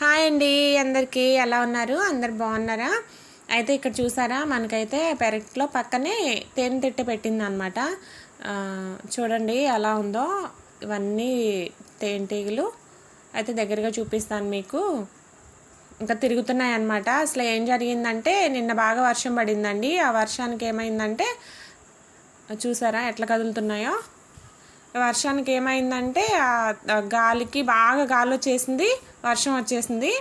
Hi అండి అందరికీ ఎలా ఉన్నారు? అందరు బాగున్నారా? అయితే ఇక్కడ చూసారా మనకైతే పెరట్లో పక్కనే తేనె తిట్ట పెట్టింది అనమాట చూడండి ఎలా ఉందో ఇవన్నీ తేనెటీగలు అయితే దగ్గరగా చూపిస్తాను మీకు. ఇంకా తిరుగుతున్నాయి అనమాట అసలు ఏం జరిగిందంటే నిన్న బాగా వర్షం పడిందండి. ఆ వర్షానికి ఏమైందంటే చూసారా ఎట్లా కదులుతున్నాయో? వర్షానికి ఏమైందంటే గాలికి బాగా గాలి వచ్చేసింది వర్షం వచ్చేసింది.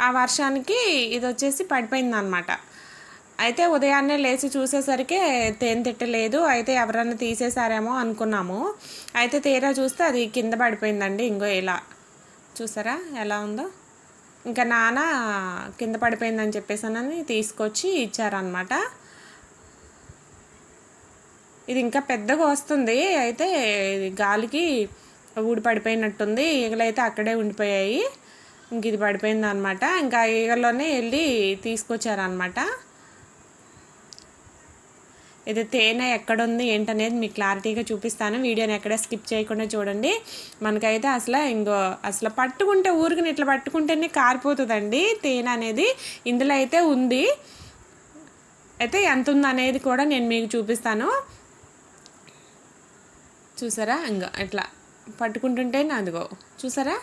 ఆ వర్షానికి ఇది వచ్చేసి పడిపోయింది అనమాట అయితే ఉదయాన్నే లేచి చూసేసరికి తేనె తిట్టలేదు. అయితే ఎవరన్నా తీసేసారేమో అనుకున్నాము. అయితే తీరా చూస్తే అది కింద పడిపోయిందండి. ఇంకో ఇలా. చూసారా? ఎలా ఉందో? ఇంకా నాన్న కింద పడిపోయిందని చెప్పేసానని తీసుకొచ్చి ఇచ్చారనమాట ఇది ఇంకా పెద్దగా వస్తుంది. అయితే గాలికి ఊడి పడిపోయినట్టుంది. ఈగలైతే అక్కడే ఉండిపోయాయి. ఇంక ఇది పడిపోయింది అనమాట ఇంకా ఈగల్లోనే వెళ్ళి తీసుకొచ్చారనమాట. ఇది తేనె ఎక్కడుంది ఏంటనేది మీకు క్లారిటీగా చూపిస్తాను. వీడియోని ఎక్కడ స్కిప్ చేయకుండా చూడండి. మనకైతే అసలు ఇంకో అసలు పట్టుకుంటే ఊరికి ఇట్లా పట్టుకుంటేనే కారిపోతుందండి తేనె అనేది. ఇందులో అయితే ఉంది. అయితే ఎంత ఉంది అనేది కూడా నేను మీకు చూపిస్తాను. చూసారా? ఇంకా ఇట్లా పట్టుకుంటుంటే నాదిగో చూసారా?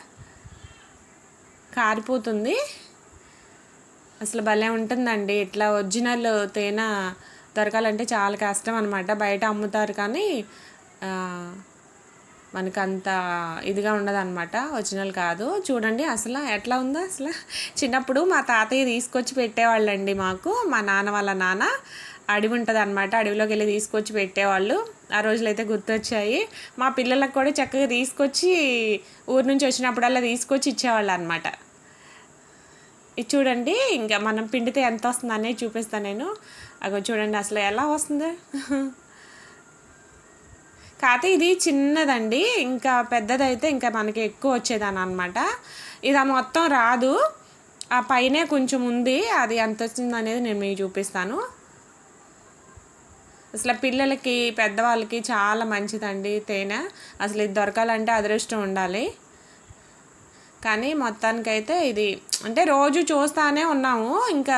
కారిపోతుంది. అసలు భలే ఉంటుందండి. ఇట్లా ఒరిజినల్ తేనె దొరకాలంటే చాలా కష్టం అనమాట బయట అమ్ముతారు కానీ మనకు అంత ఇదిగా ఉండదు అనమాట ఒరిజినల్ కాదు. చూడండి అసలు ఎట్లా ఉందో అసలు. చిన్నప్పుడు మా తాతయ్య తీసుకొచ్చి పెట్టేవాళ్ళండి మాకు. మా నాన్న వాళ్ళ నాన్న అడవి ఉంటుంది అనమాట అడవిలోకి వెళ్ళి తీసుకొచ్చి పెట్టేవాళ్ళు. ఆ రోజులు అయితే గుర్తొచ్చాయి. మా పిల్లలకు కూడా చక్కగా తీసుకొచ్చి ఊరు నుంచి వచ్చినప్పుడల్లా తీసుకొచ్చి ఇచ్చేవాళ్ళు అనమాట ఇది చూడండి ఇంకా మనం పిండితే ఎంత వస్తుంది అనేది చూపిస్తాను నేను. అగో చూడండి అసలు ఎలా వస్తుంది. కాకపోతే ఇది చిన్నదండి ఇంకా పెద్దదైతే ఇంకా మనకి ఎక్కువ వచ్చేదాని అనమాట ఇది మొత్తం రాదు. ఆ పైనే కొంచెం ఉంది అది ఎంత వచ్చింది అనేది నేను మీకు చూపిస్తాను. అసలు పిల్లలకి పెద్దవాళ్ళకి చాలా మంచిదండి తేనె. అసలు ఇది దొరకాలంటే అదృష్టం ఉండాలి. కానీ మొత్తానికైతే ఇది అంటే రోజు చూస్తానే ఉన్నాము. ఇంకా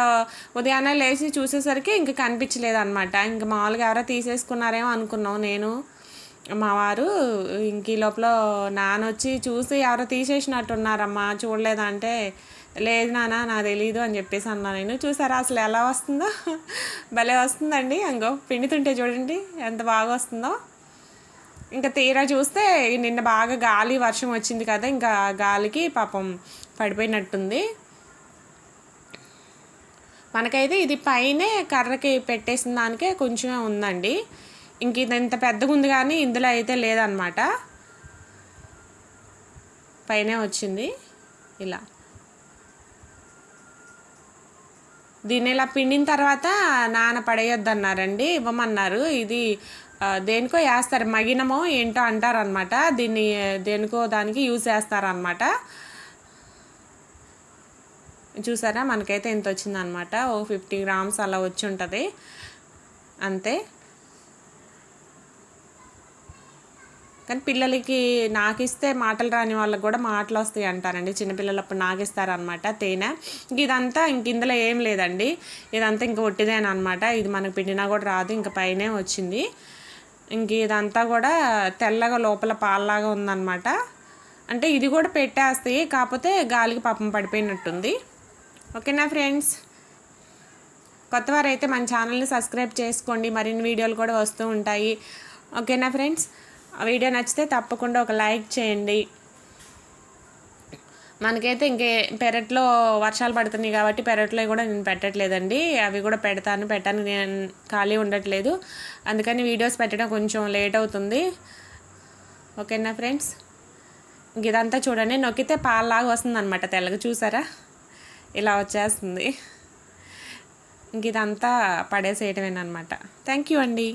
ఉదయాన్నే లేచి చూసేసరికి ఇంకా కనిపించలేదు అనమాట ఇంకా మామూలుగా ఎవరో తీసేసుకున్నారేమో అనుకున్నాం నేను మా వారు. ఇంక ఈ లోపల నాన్న వచ్చి చూసి ఎవరో తీసేసినట్టున్నారమ్మా చూడలేదంటే లేదు నాన్న నా తెలీదు అని చెప్పేసి అన్నా నేను. చూసారా అసలు ఎలా వస్తుందో? భలే వస్తుందండి. అంగో పిండితుంటే చూడండి ఎంత బాగా వస్తుందో. ఇంకా తీరా చూస్తే నిన్న బాగా గాలి వర్షం వచ్చింది కదా ఇంకా గాలికి పాపం పడిపోయినట్టుంది. మనకైతే ఇది పైనే కర్రకి పెట్టేసిన దానికే కొంచెమే ఉందండి. ఇంక ఇది ఇంత పెద్దగా ఉంది కానీ ఇందులో అయితే లేదనమాట. పైనే వచ్చింది. ఇలా. దీన్ని ఇలా పిండిన తర్వాత నాన పడేయొద్దన్నారండి ఇవ్వమన్నారు. ఇది దేనికో వేస్తారు మగినమో ఏంటో అంటారనమాట దీన్ని దేనికో దానికి యూజ్ చేస్తారనమాట చూసారా? మనకైతే ఎంత వచ్చిందనమాట ఓ ఫిఫ్టీ గ్రామ్స్ అలా వచ్చి ఉంటుంది. అంతే. కానీ పిల్లలకి నాకు ఇస్తే మాటలు రాని వాళ్ళకి కూడా మాటలు వస్తాయి అంటారండి. చిన్నపిల్లలు అప్పుడు నాకు ఇస్తారనమాట తేనె. ఇంక ఇదంతా ఇంక ఇందులో ఏం లేదండి. ఇదంతా ఇంక ఒట్టిదేనమాట ఇది మనకు పిండినా కూడా రాదు ఇంక పైనే వచ్చింది. ఇంక ఇదంతా కూడా తెల్లగా లోపల పాల్లాగా ఉందన్నమాట. అంటే ఇది కూడా పెట్టేస్తాయి కాకపోతే గాలికి పాపం పడిపోయినట్టుంది. ఓకేనా ఫ్రెండ్స్? కొత్తవారైతే మన ఛానల్ని సబ్స్క్రైబ్ చేసుకోండి. మరిన్ని వీడియోలు కూడా వస్తూ ఉంటాయి. ఓకేనా ఫ్రెండ్స్? వీడియో నచ్చితే తప్పకుండా ఒక లైక్ చేయండి. మనకైతే ఇంకే పెరట్లో వర్షాలు పడుతున్నాయి కాబట్టి పెరట్లో కూడా నేను పెట్టట్లేదండి. అవి కూడా పెడతాను పెట్టాను నేను ఖాళీ ఉండట్లేదు. అందుకని వీడియోస్ పెట్టడం కొంచెం లేట్ అవుతుంది. ఓకేనా ఫ్రెండ్స్? ఇంక ఇదంతా చూడండి. నొక్కితే పాలలాగా వస్తుంది అనమాట తెల్లగా చూసారా? ఇలా వచ్చేస్తుంది. ఇంక ఇదంతా పడేసేయటమేనమాట థ్యాంక్ యూ అండి.